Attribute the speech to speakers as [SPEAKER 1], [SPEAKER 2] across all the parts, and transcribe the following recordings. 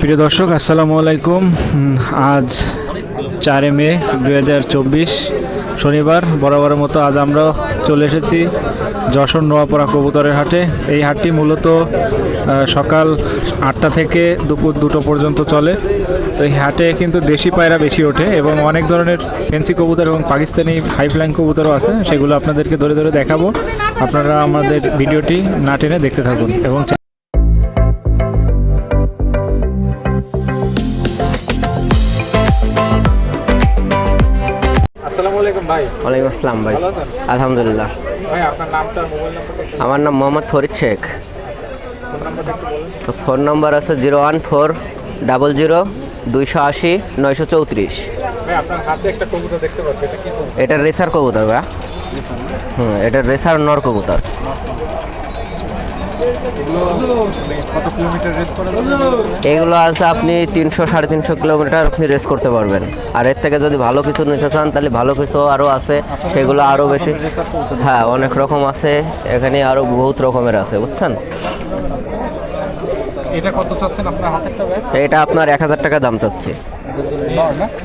[SPEAKER 1] প্রিয় দর্শক, আসসালামু আলাইকুম। আজ চারে মে দু হাজার চব্বিশ, শনিবার। বরাবরের মতো আজ আমরা চলে এসেছি যশোর নোয়াপাড়া কবুতরের হাটে। এই হাটটি মূলত সকাল আটটা থেকে দুপুর দুটো পর্যন্ত চলে। তো এই হাটে কিন্তু দেশি পায়রা বেশি ওঠে এবং অনেক ধরনের ফেন্সি কবুতর এবং পাকিস্তানি হাই ফ্লাইং কবুতরও আছে। সেগুলো আপনাদেরকে ধরে ধরে দেখাবো। আপনারা আমাদের ভিডিওটি না টেনে দেখতে থাকুন এবং ভাই।
[SPEAKER 2] ওয়ালাইকুম আসসালাম ভাই। আলহামদুলিল্লাহ।
[SPEAKER 1] ভাই আপনার নামটা মোবাইল নাম্বারটা
[SPEAKER 2] আমার নাম মোহাম্মদ ফরিদ শেখ। তো ফোন নাম্বার আছে zero one four double zero দুইশো আশি নয়শো চৌত্রিশ।
[SPEAKER 1] এটা
[SPEAKER 2] রেসার কবুতর ভাই। হুম এটা রেসার নর কবুতর
[SPEAKER 1] কত কিলোমিটার রেস করে
[SPEAKER 2] এগুলো আছে আপনি তিনশো সাড়ে তিনশো কিলোমিটার আপনি রেস করতে পারবেন। আর এর থেকে যদি ভালো কিছু নিতে চান তাহলে ভালো কিছু আরও আছে। সেগুলো আরও বেশি হ্যাঁ অনেক রকম আছে। এখানে আরও বহুত রকমের আছে বুঝছেন?
[SPEAKER 1] এটা কত চাচ্ছেন আপনার হাতেরটা
[SPEAKER 2] এটা আপনার এক হাজার টাকা দাম চাচ্ছে।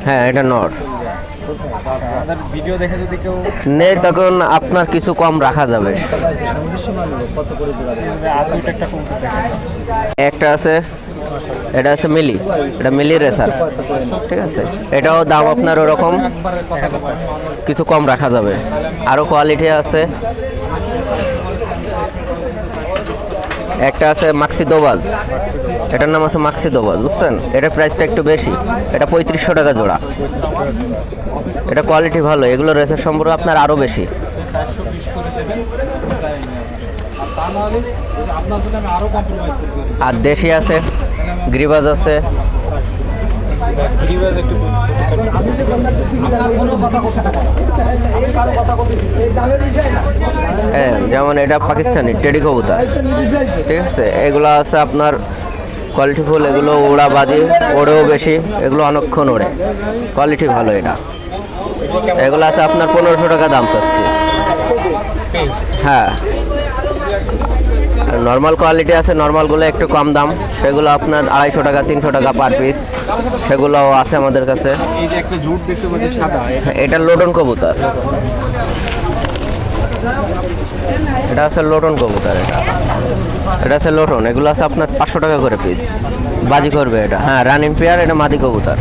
[SPEAKER 2] হ্যাঁ এটা নর।
[SPEAKER 1] ভিডিও দেখে
[SPEAKER 2] তখন আপনার কিছু কম রাখা যাবে।
[SPEAKER 1] একটা
[SPEAKER 2] একটা আছে, এটা আছে মিলি, এটা মিলি রেসার, ঠিক আছে? এটাও দাম আপনার ওরকম, কিছু কম রাখা যাবে। আরও কোয়ালিটি আছে। একটা আছে মাক্সি দোবাজ। এটার নাম আছে মাক্সি দোবাজ, বুঝছেন? এটার প্রাইসটা একটু বেশি। এটা পঁয়ত্রিশশো টাকা জোড়া। এটা কোয়ালিটি ভালো, এগুলো রেসের সম্পর্কে আপনার আরও বেশি। আর দেশি আছে, গ্রিবাজ আছে। হ্যাঁ যেমন এটা পাকিস্তানি টেডি কবুতর। ঠিক আছে? এগুলো আছে আপনার কোয়ালিটি ফুল এগুলো ওড়া বাজে, ওড়েও বেশি, এগুলো অনেকক্ষণ ওড়ে। কোয়ালিটি ভালো এটা। এগুলো আছে আপনার পনেরোশো টাকা দাম পাচ্ছে। হ্যাঁ। নর্মাল কোয়ালিটি আছে নর্মালগুলো একটু কম দাম। সেগুলো আপনার আড়াইশো টাকা, তিনশো টাকা পার পিস সেগুলোও আছে আমাদের কাছে।
[SPEAKER 1] এটা
[SPEAKER 2] লোটন কবুতর। এটা আছে লোটন কবুতর, এটা। এটা আছে লোটন এগুলো আছে আপনার পাঁচশো টাকা করে পিস বাজি করবে এটা। হ্যাঁ রানিং পেয়ার এটা মাদি কবুতর?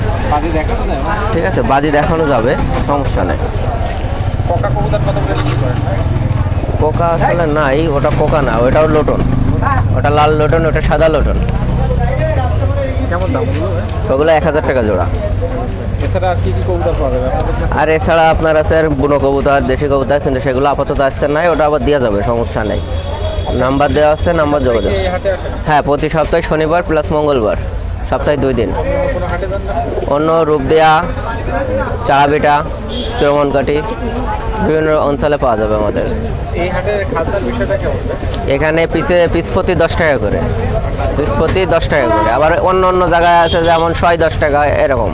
[SPEAKER 2] ঠিক আছে বাজি দেখানো যাবে সমস্যা নেই। কোকা আসলে নাই ওটা কোকা না ওটাও লোটন। ওটা লাল লোটন ওটা সাদা লোটন।
[SPEAKER 1] কেমন দাম?
[SPEAKER 2] ওগুলো এক হাজার টাকা জোড়া।
[SPEAKER 1] এছাড়া আর কি কি কবুতর পাওয়া যাবে? আপনাদের কাছে
[SPEAKER 2] আর এছাড়া আপনার আছে আর বুনো কবুতর দেশি কবুতর কিন্তু সেগুলো আপাতত আজকে নাই ওটা আবার দেওয়া যাবে সমস্যা নেই। নাম্বার দেওয়া আছে নাম্বার যোগাযোগ। হ্যাঁ প্রতি সপ্তাহে শনিবার প্লাস মঙ্গলবার সপ্তাহে দুই দিন। অন্য রূপদেয়া চারাবিটা চৌমনকাঠি বিভিন্ন অঞ্চলে পাওয়া যাবে আমাদের? এখানে পিসে পিস প্রতি দশ টাকা করে। পিস প্রতি দশ টাকা করে। আবার অন্য অন্য জায়গায় আছে যেমন ছয় দশ টাকা এরকম।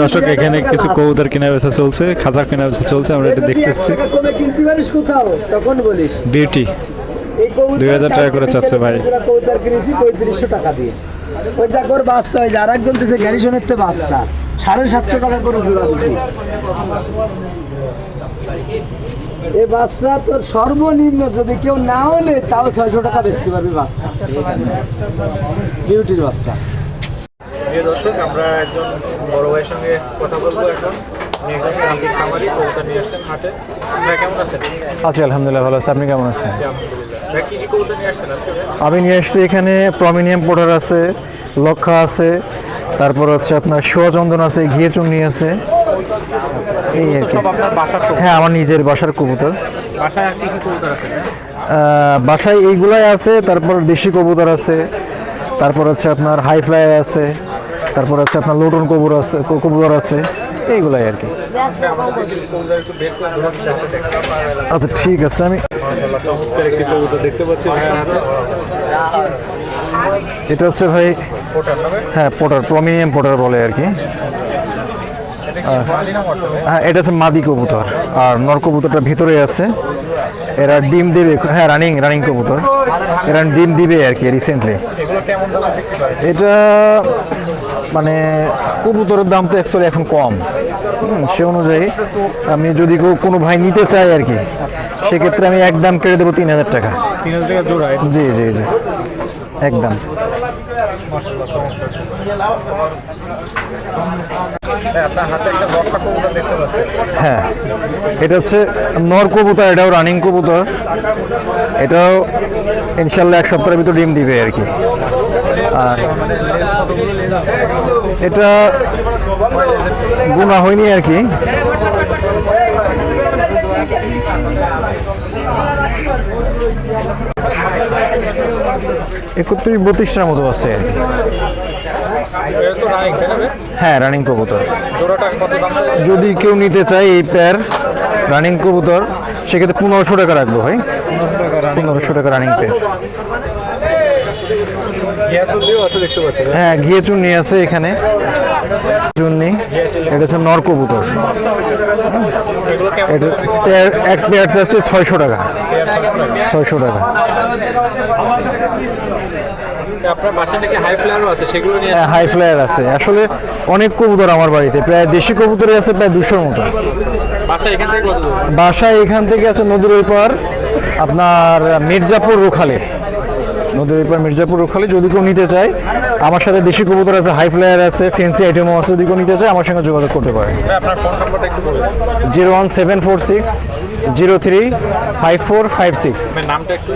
[SPEAKER 1] দর্শক, এখানে কিছু কবুতর কেনা বেচা চলছে, খাঁচার কেনা বেচা চলছে, আমরা এটা দেখতে এসেছি বিউটি
[SPEAKER 3] দুই
[SPEAKER 1] হাজার টাকা করে চাচ্ছে ভাই।
[SPEAKER 3] কবুতর কিনেছি পঁয়ত্রিশশো টাকা দিয়ে ওই দেখ বাচ্চা ওই যে আর একজন দিয়েছে গ্যারিসনের তো বাচ্চা সাড়ে সাতশো টাকা করে জোড়া দিছি এই বাচ্চা তোর সর্বনিম্ন যদি কেউ নাও নেয় তাও ছয়শো টাকা বেচতে পারবি বাচ্চা বিউটির বাচ্চা
[SPEAKER 1] দর্শক, আমরা একজন বড় ভাইয়ের সঙ্গে কথা বলব এখন।
[SPEAKER 4] আছি আলহামদুলিল্লাহ ভালো আছে। আপনি কেমন আছেন? আমি নিয়ে এসেছি এখানে প্রমিনিয়াম পোটার আছে লক্ষা আছে তারপর হচ্ছে আপনার সোয়াচন্দন আছে ঘিয়ে চুন্নি আছে। এই আর কি। হ্যাঁ আমার নিজের বাসার কবুতর।
[SPEAKER 1] বাসায়
[SPEAKER 4] এইগুলাই আছে তারপর দেশি কবুতর আছে তারপর হচ্ছে আপনার হাই ফ্লাই আছে তারপর হচ্ছে আপনার লোটন কবুতর আছে কবুতর আছে, এইগুলাই আর কি আচ্ছা ঠিক আছে, আমি এটা হচ্ছে ভাই? হ্যাঁ পোটার, প্রমিনিয়াম পোটার বলে আর কি? হ্যাঁ এটা হচ্ছে মাদি কবুতর আর নর কবুতরটা ভিতরে আছে এরা ডিম দেবে হ্যাঁ রানিং রানিং কবুতর এরা ডিম দিবে আর কি রিসেন্টলি এটা মানে কবুতরের দাম তো অ্যাকচুয়ালি এখন কম। সে অনুযায়ী আমি যদি কেউ কোনো ভাই নিতে চাই আর কি সেক্ষেত্রে আমি একদম কেড়ে দেবো তিন হাজার টাকা।
[SPEAKER 1] তিন হাজার টাকা জোড়া
[SPEAKER 4] জি জি জি। একদম
[SPEAKER 1] পাচ্ছি।
[SPEAKER 4] হ্যাঁ এটা হচ্ছে নর কবুতর এটাও রানিং কবুতর। এটাও ইনশাল্লাহ এক সপ্তাহের ভিতর ডিম দিবে আর কি। আর এটা গুণা হয়নি আর কি একত্রিশ বত্রিশটার মতো আছে? হ্যাঁ রানিং কবুতর? যদি কেউ নিতে চায় এই প্যার রানিং কবুতর, সেক্ষেত্রে পনেরোশো টাকা রাখব ভাই পনেরোশো টাকা রানিং পেয়ার হ্যাঁ? ঘিয়ে চুন্নি আছে এখানে। চুন্নি এটা হচ্ছে নর কবুতর।
[SPEAKER 1] এগুলো কেমন
[SPEAKER 4] এটা পেয়ার এক পেয়ার যাচ্ছে ছয়শো টাকা। ছয়শো টাকা।
[SPEAKER 1] আপনার বাসায় নাকি হাই ফ্লায়ারও আছে সেগুলো নিয়ে
[SPEAKER 4] হ্যাঁ হাই ফ্লায়ার আছে। আসলে অনেক কবুতর আমার বাড়িতে প্রায় দেশি কবুতরই আছে প্রায় দুশোর মতো।
[SPEAKER 1] বাসা এখান থেকে কত
[SPEAKER 4] বাসায় এখান থেকে আছে নদীর ওই পার আপনার মির্জাপুর রোখালে। নদীর ওই পার মির্জাপুর রোখালে যদি কেউ নিতে চায় আমার সাথে দেশি কবুতর আছে হাই ফ্লায়ার আছে ফেন্সি আইটেমও আছে যদি কেউ নিতে চায় আমার সঙ্গে যোগাযোগ করতে পারে
[SPEAKER 1] ভাই, আপনার ফোন নাম্বারটা একটু বলুন
[SPEAKER 4] zero one seven four six zero three five four five six.
[SPEAKER 1] আপনার নামটা একটু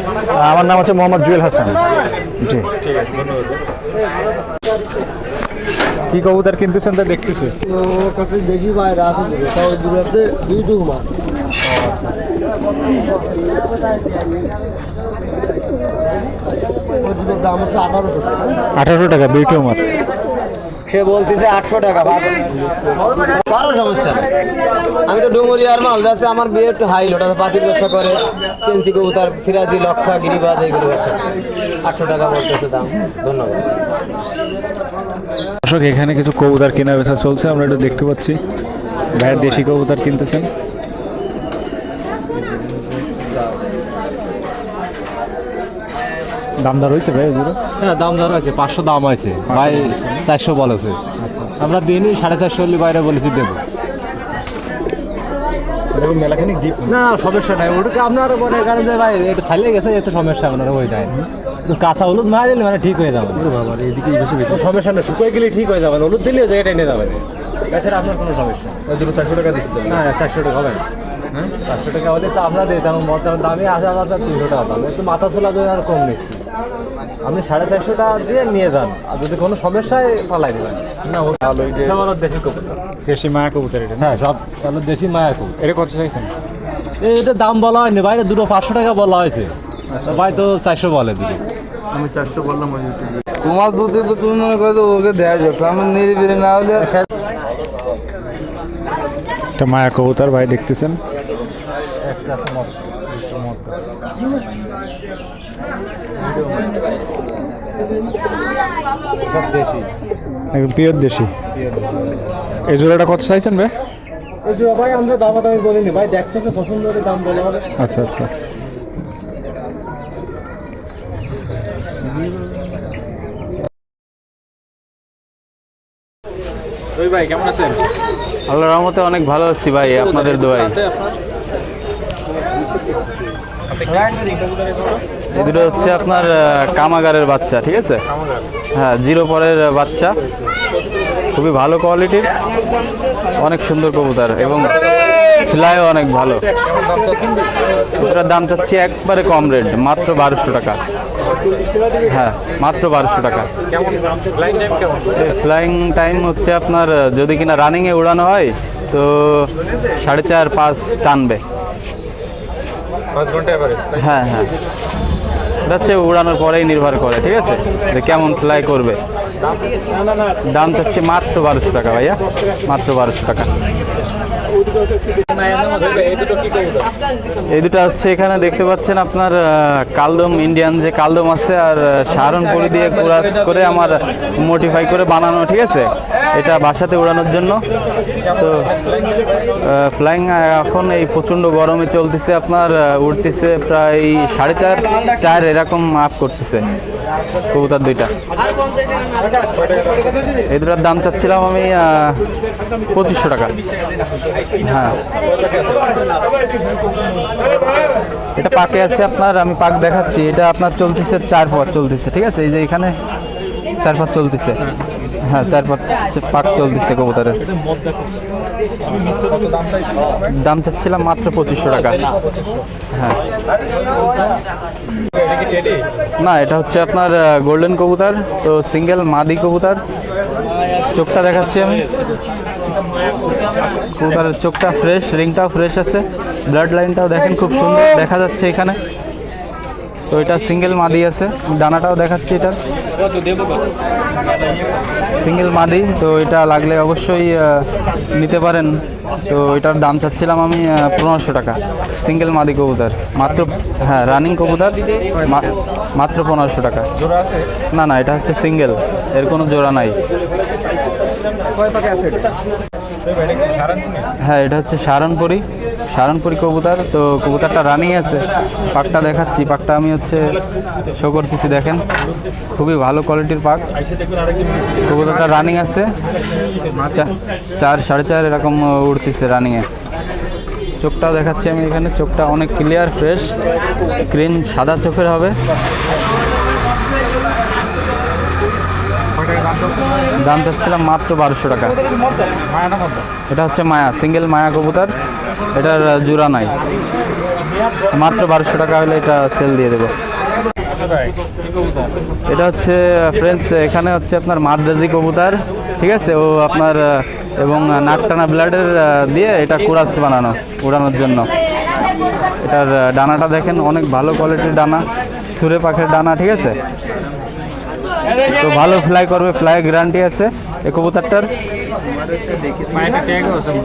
[SPEAKER 4] আমার নাম হচ্ছে মোহাম্মদ জুয়েল হাসান। জি।
[SPEAKER 1] ঠিক আছে কি কবুতর কিনতেছেন তা দেখতেছে।
[SPEAKER 5] ওর কাছে বেশি বাইরে আছে দিকে তাও দূরাতে দুইটুকু মাছ ওর দুটোর দাম হচ্ছে আঠারোশো টাকা।
[SPEAKER 4] আঠারোশো টাকা বিউটি মাত
[SPEAKER 2] সে বলতেছে আটশো টাকা
[SPEAKER 5] কারও সমস্যা। আমি তো ডুমুরিয়ার মাল আছে আমার বিয়ে একটু হাই ওটা তো পাখির ব্যবসা করে পেন্সি কবুতার সিরাজি লক্ষা গিরিবাজ এইগুলো ব্যবসা আটশো টাকা বলতেছে দাম ধন্যবাদ।
[SPEAKER 1] দর্শক এখানে কিছু কবুতর কেনা বেচা চলছে আমরা এটা দেখতে পাচ্ছি। ভাইয়ের দেশি কবুতার কিনতেছেন। দাম দর হয়েছে ভাই এগুলো
[SPEAKER 6] হ্যাঁ দাম দর আছে পাঁচশো দাম আছে ভাই চারশো বলেছে। আমরা দিনই সাড়ে চারশো হলে বাইরে বলেছি দেবো। না সমস্যা নাই। ওটাকে আপনার মনে করেন যে ভাই একটু সারিয়ে গেছে এত সমস্যা আপনার ওই যায়। কাঁচা হলুদ মারা দিলে মানে ঠিক হয়ে যাবে। কোনো সমস্যা নেই শুকিয়ে গেলে ঠিক হয়ে যাবে হলুদ দিলে জায়গাটা এনে যাবে। এছাড়া আপনার কোনো সমস্যা
[SPEAKER 1] দুটো চারশো টাকা দিচ্ছে
[SPEAKER 6] না চারশো টাকা হবে না। হ্যাঁ? চারশো টাকা হলে তো তেমন মতার দামে আছে আপনার তিনশো টাকা দাম। একটু মাথা চলা আর কম নিচ্ছি আপনি সাড়ে চারশো টাকা দিয়ে নিয়ে যান। আর যদি কোনো সমস্যায় পালাই দেবেন। না দেশি কবুতর।
[SPEAKER 1] দেশি মায়া কবুতর এটা।
[SPEAKER 6] হ্যাঁ সব তাহলে দেশি মায়াকু
[SPEAKER 1] এটা কত চাইছেন?
[SPEAKER 6] এটা দাম বলা হয়নি বাইরে দুটো পাঁচশো টাকা বলা হয়েছে। ভাই তো চারশো বলে দুটো
[SPEAKER 5] তোমার দুধে তো তুমি মনে করো ওকে দেওয়া যাবে আমার নিরিবিলি না হলে
[SPEAKER 1] এটা মায়া কবুতর ভাই দেখতেছেন?
[SPEAKER 6] সব দেশি।
[SPEAKER 1] একদম পিওর দেশি। এই জোড়াটা কত চাইছেন ভাই?
[SPEAKER 6] ওই যে ভাই আমরা দাম আমি বলিনি ভাই দেখতেছে পছন্দ করে দাম বলা হবে।
[SPEAKER 1] আচ্ছা আচ্ছা। রবি ভাই কেমন আছেন?
[SPEAKER 7] আল্লাহর রহমতে অনেক ভালো আছি ভাই আপনাদের দোয়াই এই দুটো হচ্ছে আপনার কামাগারের বাচ্চা ঠিক আছে? হ্যাঁ জিরো পরের বাচ্চা। খুবই ভালো কোয়ালিটির অনেক সুন্দর কবুতর এবং ফ্লাইও অনেক ভালো। এটার দাম চাচ্ছি একবারে কম রেট মাত্র বারোশো টাকা। হ্যাঁ মাত্র বারোশো টাকা।
[SPEAKER 1] ফ্লাইং টাইম
[SPEAKER 7] হচ্ছে আপনার যদি কিনা রানিংয়ে উড়ানো হয় তো সাড়ে চার পাঁচ টানবে।
[SPEAKER 1] পাঁচ ঘণ্টা
[SPEAKER 7] হ্যাঁ হ্যাঁ। হচ্ছে উড়ানোর পরেই নির্ভর করে, ঠিক আছে? যে কেমন ফ্লাই করবে। দাম চাচ্ছি মাত্র বারোশো টাকা, ভাইয়া। মাত্র বারোশো টাকা। এই দুটো হচ্ছে এখানে দেখতে পাচ্ছেন আপনার কালদম ইন্ডিয়ান যে কালদম আছে আর আহ, সাহারনপুরি দিয়ে কুরাস করে আমার মোটিফাই করে বানানো ঠিক আছে? এটা বাসাতে উড়ানোর জন্য। তো ফ্লাইং এখন এই প্রচণ্ড গরমে চলতেছে আপনার উঠতেছে প্রায় সাড়ে চার চার এরকম আপ করতেছে। কবুতর দুইটা। এই দুটার দাম চাচ্ছিলাম আমি পঁচিশশো টাকা। হ্যাঁ। এটা পাকে আছে আপনার, আমি পাক দেখাচ্ছি। এটা আপনার চলতেছে চার পর চলতেছে, ঠিক আছে? এই যে এখানে চার পথ চলতেছে। হ্যাঁ চার পথ চ- পাক চলতেছে কবুতরের দাম চাচ্ছিলাম মাত্র পঁচিশশো টাকা। হ্যাঁ। না, এটা হচ্ছে আপনার গোল্ডেন কবুতর, তো সিঙ্গেল মাদি কবুতর। চোখটা দেখাচ্ছি আমি। কবুতরের চোখটা ফ্রেশ রিংটাও ফ্রেশ আছে। ব্লাড লাইনটাও দেখেন, খুব সুন্দর দেখা যাচ্ছে এখানে। তো এটা সিঙ্গেল মাদি আছে। ডানাটাও দেখাচ্ছি এটার সিঙ্গেল মাদি তো এটা লাগলে অবশ্যই নিতে পারেন। তো এটার দাম চাচ্ছিলাম আমি পনেরোশো টাকা। সিঙ্গেল মাদি কবুতর। মাত্র হ্যাঁ রানিং কবুতর মাত্র পনেরোশো টাকা। না না এটা হচ্ছে সিঙ্গেল। এর কোনো জোড়া নাই। হ্যাঁ এটা হচ্ছে সারনপুরি। সারনপুরি কবুতর, তো কবুতরটা রানিং আছে। পাকটা দেখাচ্ছি। পাকটা আমি হচ্ছে শো করতেছি, দেখেন। খুবই ভালো কোয়ালিটির পাক। কবুতরটা রানিং আছে। চার, সাড়ে চার এরকম উঠতেছে রানিংয়ে চোখটাও দেখাচ্ছি আমি এখানে। চোখটা অনেক ক্লিয়ার ফ্রেশ গ্রিন সাদা চোখের হবে। দাম চাচ্ছিলাম মাত্র বারোশো টাকা। এটা হচ্ছে মায়া সিঙ্গেল মায়া কবুতর। এটার জোড়া নাই। মাত্র বারোশো টাকা হলে এটা সেল দিয়ে দেবো। এটা হচ্ছে ফ্রেন্ডস এখানে হচ্ছে আপনার মাদ্রাজি কবুতার, ঠিক আছে? ও আপনার, এবং নাকটানা ব্লাডের দিয়ে এটা কুরাস বানানো, উড়ানোর জন্য। এটার ডানাটা দেখেন, অনেক ভালো কোয়ালিটির ডানা, সুরে পাখের ডানা, ঠিক আছে? তো ভালো ফ্লাই করবে ফ্লাই গ্যারান্টি আছে এ কবুতরটার।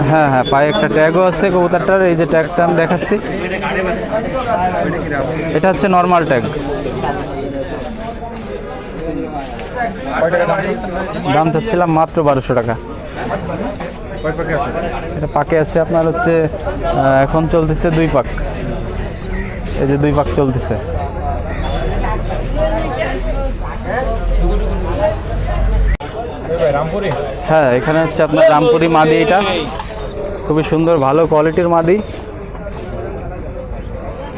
[SPEAKER 7] হ্যাঁ। হ্যাঁ পায়ে একটা ট্যাগও আছে কবুতরটার, এই যে ট্যাগটা আমি দেখাচ্ছি। এটা হচ্ছে নর্মাল ট্যাগ দাম চাচ্ছিলাম মাত্র বারোশো টাকা। এটা পাকে আছে আপনার হচ্ছে এখন চলতেছে দুই পাক। এই যে দুই পাক চলতেছে। হ্যাঁ এখানে হচ্ছে আপনার রামপুরি মাদি এটা। খুবই সুন্দর ভালো কোয়ালিটির মাদি।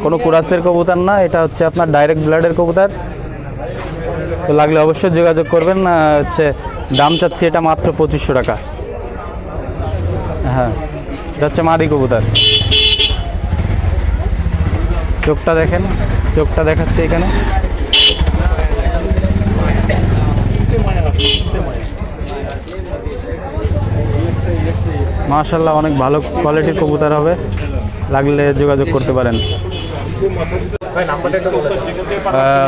[SPEAKER 7] কোনো কুরাসের কবুতর না এটা হচ্ছে আপনার ডাইরেক্ট ব্লাডের কবুতর। তো লাগলে অবশ্যই যোগাযোগ করবেন আহ, হচ্ছে দাম চাচ্ছি এটা মাত্র পঁচিশশো টাকা। হ্যাঁ এটা হচ্ছে মাদি কবুতর। চোখটা দেখেন চোখটা দেখাচ্ছে এখানে। মাশাল্লাহ অনেক ভালো কোয়ালিটির কবুতর হবে। লাগলে যোগাযোগ করতে পারেন।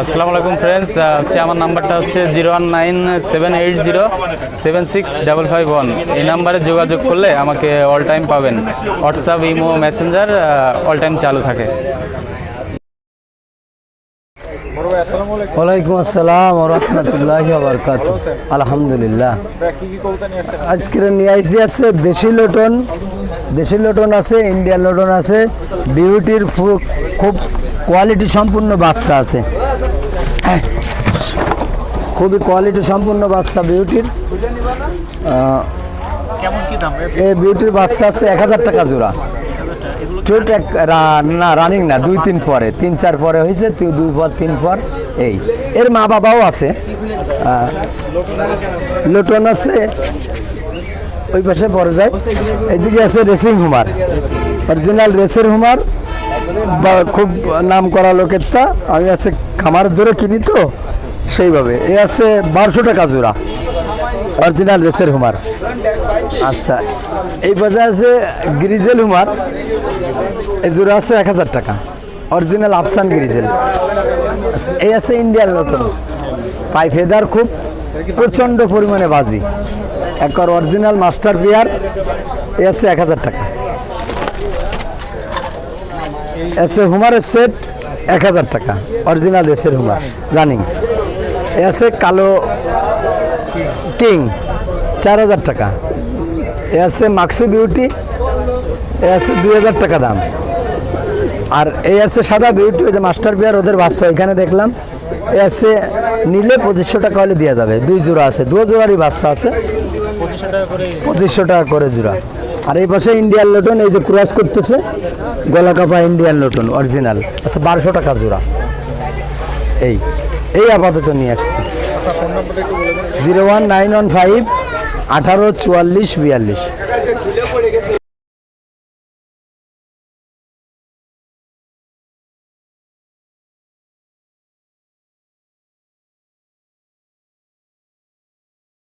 [SPEAKER 7] আসসালামু আলাইকুম ফ্রেন্ডস হচ্ছে আমার নাম্বারটা হচ্ছে zero one nine seven eight zero seven six double five one. এই নাম্বারে যোগাযোগ করলে আমাকে অল টাইম পাবেন। WhatsApp imo messenger all time চালু থাকে।
[SPEAKER 3] ওয়ালাইকুম আসসালাম রহমতুল্লাহ বরকাত আলহামদুলিল্লাহ। আজকের নিয়ে আসছি আছে দেশি লটন। দেশি লটন আছে, ইন্ডিয়ান লটন আছে। বিউটির খুব কোয়ালিটি সম্পূর্ণ বাচ্চা আছে। খুবই কোয়ালিটি সম্পূর্ণ বাচ্চা বিউটির। এই বিউটির বাচ্চা আছে এক হাজার টাকা জোড়া। চোট না, রানিং না, দুই তিন পরে, তিন চার পরে হয়েছে দুই পর, তিন পর। এই, এর মা বাবাও আছে। লোটন আছে, ওই পাশে পরে যায় এদিকে আছে রেসিং হুমার। অরিজিনাল রেসের হুমার, বা খুব নাম করা লোকের তা, আমি আছে খামার ধরে কিনি তো, সেইভাবে। এ আছে বারোশো টাকা জোড়া অরিজিনাল রেসের হুমার। আচ্ছা এই পাশে আছে গ্রিজেল হুমার এই জোড়া আছে এক হাজার টাকা, অরিজিনাল আফসান গ্রিজেল। এই আছে ইন্ডিয়ার লটন পাই ফেদার খুব প্রচণ্ড পরিমাণে বাজি। একবার অরিজিনাল মাস্টার বিয়ার এই আছে এক হাজার টাকা। এসে হুমারের সেট এক হাজার টাকা। অরিজিনাল এসের হুমার রানিং এ আছে কালো কিং চার হাজার টাকা। এ আছে মাক্সি বিউটি এ আছে দুই হাজার টাকা দাম। আর এই আছে সাদা বিউটি ওই যে মাস্টার বিয়ার ওদের বাচ্চা এখানে দেখলাম। এ আছে নিলে পঁচিশশো টাকা হলে দেওয়া যাবে। দুই জোড়া আছে দু জোড়ারই বাচ্চা আছে। পঁচিশশো টাকা করে জোড়া। আর এই পাশে ইন্ডিয়ান লোটন এই যে ক্রস করতেছে গলা কাপা ইন্ডিয়ান লোটন অরিজিনাল আচ্ছা বারোশো টাকা জোড়া। এই এই আপাতত নিয়ে আসছি। Zero one nine one five আঠারো চুয়াল্লিশ বিয়াল্লিশ।